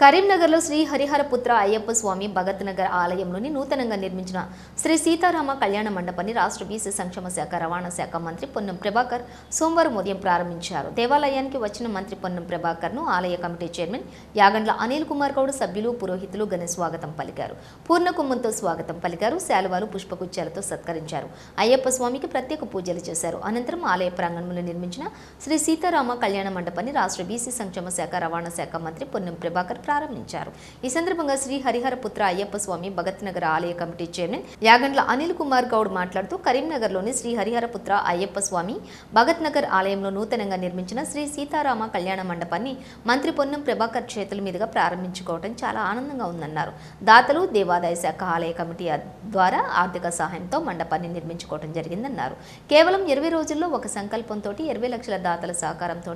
కరీంనగర్లో శ్రీ హరిహరపుత్ర అయ్యప్ప స్వామి భగత్ నగర్ ఆలయంలోని నూతనంగా నిర్మించిన శ్రీ సీతారామ కళ్యాణ మండపాన్ని రాష్ట్ర బీసీ సంక్షేమ శాఖ రవాణా శాఖ మంత్రి పొన్నం ప్రభాకర్ సోమవారం ఉదయం ప్రారంభించారు. దేవాలయానికి వచ్చిన మంత్రి పొన్నం ప్రభాకర్ను ఆలయ కమిటీ చైర్మన్ యాగండ్ల అనిల్ కుమార్ గౌడ్ సభ్యులు పురోహితులు ఘన స్వాగతం పలికారు. పూర్ణకుంభంతో స్వాగతం పలికారు. శాలువాలు పుష్పగుచ్చాలతో సత్కరించారు. అయ్యప్ప స్వామికి ప్రత్యేక పూజలు చేశారు. అనంతరం ఆలయ ప్రాంగణంలో నిర్మించిన శ్రీ సీతారామ కళ్యాణ మండపాన్ని రాష్ట్ర బీసీ సంక్షేమ శాఖ రవాణా శాఖ మంత్రి పొన్నం ప్రభాకర్ ప్రారంభించారు. ఈ సందర్భంగా శ్రీ హరిహరపుత్ర అయ్యప్ప స్వామి భగత్ నగర్ ఆలయ కమిటీ చైర్మన్ యాగండ్ల అనిల్ కుమార్ గౌడ్ మాట్లాడుతూ కరీంనగర్లోని శ్రీ హరిహరపుత్ర అయ్యప్ప స్వామి భగత్ నగర్ ఆలయంలో నూతనంగా నిర్మించిన శ్రీ సీతారామ కళ్యాణ మండపాన్ని మంత్రి పొన్నం ప్రభాకర్ చేతుల మీదుగా ప్రారంభించుకోవడం చాలా ఆనందంగా ఉందన్నారు. దాతలు దేవాదాయ శాఖ ఆలయ కమిటీ ద్వారా ఆర్థిక సహాయంతో మండపాన్ని నిర్మించుకోవడం జరిగిందన్నారు. కేవలం ఇరవై రోజుల్లో ఒక సంకల్పంతో ఇరవై లక్షల దాతల సహకారంతో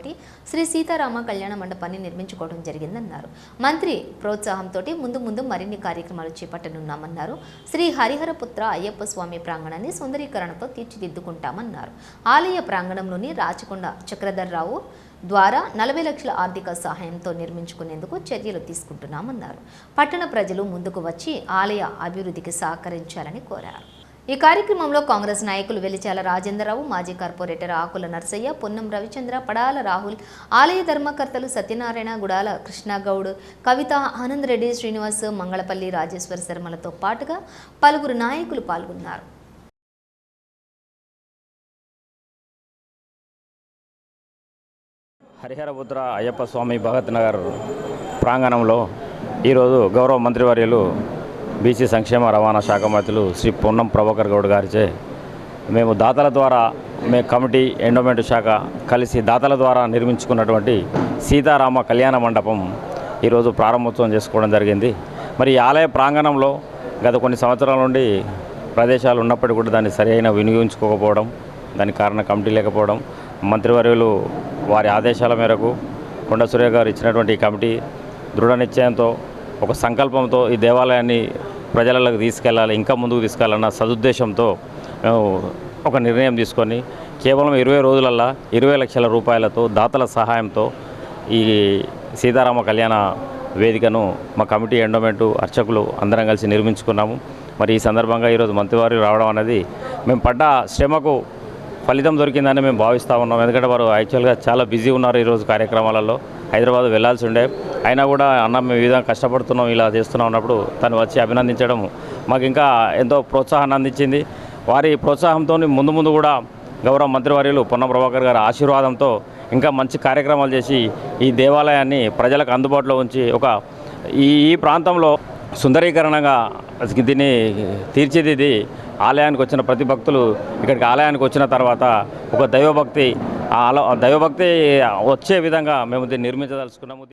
శ్రీ సీతారామ కళ్యాణ మండపాన్ని నిర్మించుకోవడం జరిగిందన్నారు. మంత్రి ప్రోత్సాహంతో ముందు ముందు మరిన్ని కార్యక్రమాలు చేపట్టనున్నామన్నారు. శ్రీ హరిహరపుత్ర అయ్యప్ప స్వామి ప్రాంగణాన్ని సుందరీకరణతో తీర్చిదిద్దుకుంటామన్నారు. ఆలయ ప్రాంగణంలోని రాచకొండ చక్రధర్రావు ద్వారా నలభై లక్షల ఆర్థిక సహాయంతో నిర్మించుకునేందుకు చర్యలు తీసుకుంటున్నామన్నారు. పట్టణ ప్రజలు ముందుకు వచ్చి ఆలయ అభివృద్ధికి సహకరించాలని కోరారు. ఈ కార్యక్రమంలో కాంగ్రెస్ నాయకులు వెలిచాల రాజేంద్రరావు మాజీ కార్పొరేటర్ ఆకుల నర్సయ్య పొన్నం రవిచంద్ర పడాల రాహుల్ ఆలయ ధర్మకర్తలు సత్యనారాయణ గుడాల కృష్ణగౌడ్ కవిత ఆనందరెడ్డి శ్రీనివాస్ మంగళపల్లి రాజేశ్వర శర్మలతో పాటుగా పలువురు నాయకులు పాల్గొన్నారు. హరిహరపుత్ర అయ్యప్ప స్వామి భగత్ నగర్ ప్రాంగణంలో ఈరోజు గౌరవ మంత్రివర్యులు బీసీ సంక్షేమ రవాణా శాఖ మంత్రులు శ్రీ పొన్నం ప్రభాకర్ గౌడ్ గారిచే మేము దాతల ద్వారా మే కమిటీ ఎండోమెంట్ శాఖ కలిసి దాతల ద్వారా నిర్మించుకున్నటువంటి సీతారామ కళ్యాణ మండపం ఈరోజు ప్రారంభోత్సవం చేసుకోవడం జరిగింది. మరి ఆలయ ప్రాంగణంలో గత కొన్ని సంవత్సరాల నుండి ప్రదేశాలు ఉన్నప్పటికీ కూడా దాన్ని సరైన వినియోగించుకోకపోవడం దానికి కారణం కమిటీ లేకపోవడం మంత్రివర్యులు వారి ఆదేశాల మేరకు కొండ సూర్య గారు ఇచ్చినటువంటి కమిటీ దృఢ నిశ్చయంతో ఒక సంకల్పంతో ఈ దేవాలయాన్ని ప్రజలకు తీసుకెళ్ళాలి ఇంకా ముందుకు తీసుకెళ్ళాలన్న సదుద్దేశంతో మేము ఒక నిర్ణయం తీసుకొని కేవలం ఇరవై రోజులల్లా ఇరవై లక్షల రూపాయలతో దాతల సహాయంతో ఈ సీతారామ కళ్యాణ వేదికను మా కమిటీ ఎండోమెంటు అర్చకులు అందరం కలిసి నిర్మించుకున్నాము. మరి ఈ సందర్భంగా ఈరోజు మంత్రివారి రావడం అనేది మేము పడ్డ శ్రమకు ఫలితం దొరికిందని మేము భావిస్తూ ఉన్నాం. ఎందుకంటే వారు యాక్చువల్గా చాలా బిజీ ఉన్నారు ఈరోజు కార్యక్రమాలలో. హైదరాబాద్ వెళ్ళాల్సి ఉండే. అయినా కూడా అన్న మేము ఈ విధంగా కష్టపడుతున్నాం ఇలా చేస్తున్నాం అన్నప్పుడు తను వచ్చి అభినందించడం మాకు ఇంకా ఎంతో ప్రోత్సాహాన్ని అందించింది. వారి ప్రోత్సాహంతో ముందు ముందు కూడా గౌరవ మంత్రివర్యులు పొన్న ప్రభాకర్ గారి ఆశీర్వాదంతో ఇంకా మంచి కార్యక్రమాలు చేసి ఈ దేవాలయాన్ని ప్రజలకు అందుబాటులో ఉంచి ఒక ఈ ఈ ప్రాంతంలో సుందరీకరణగా దీన్ని తీర్చిదిద్ది ఆలయానికి వచ్చిన ప్రతి భక్తులు ఇక్కడికి ఆలయానికి వచ్చిన తర్వాత ఒక దైవభక్తి దైవభక్తి వచ్చే విధంగా మేము దీన్ని నిర్మించదలుచుకున్నాము.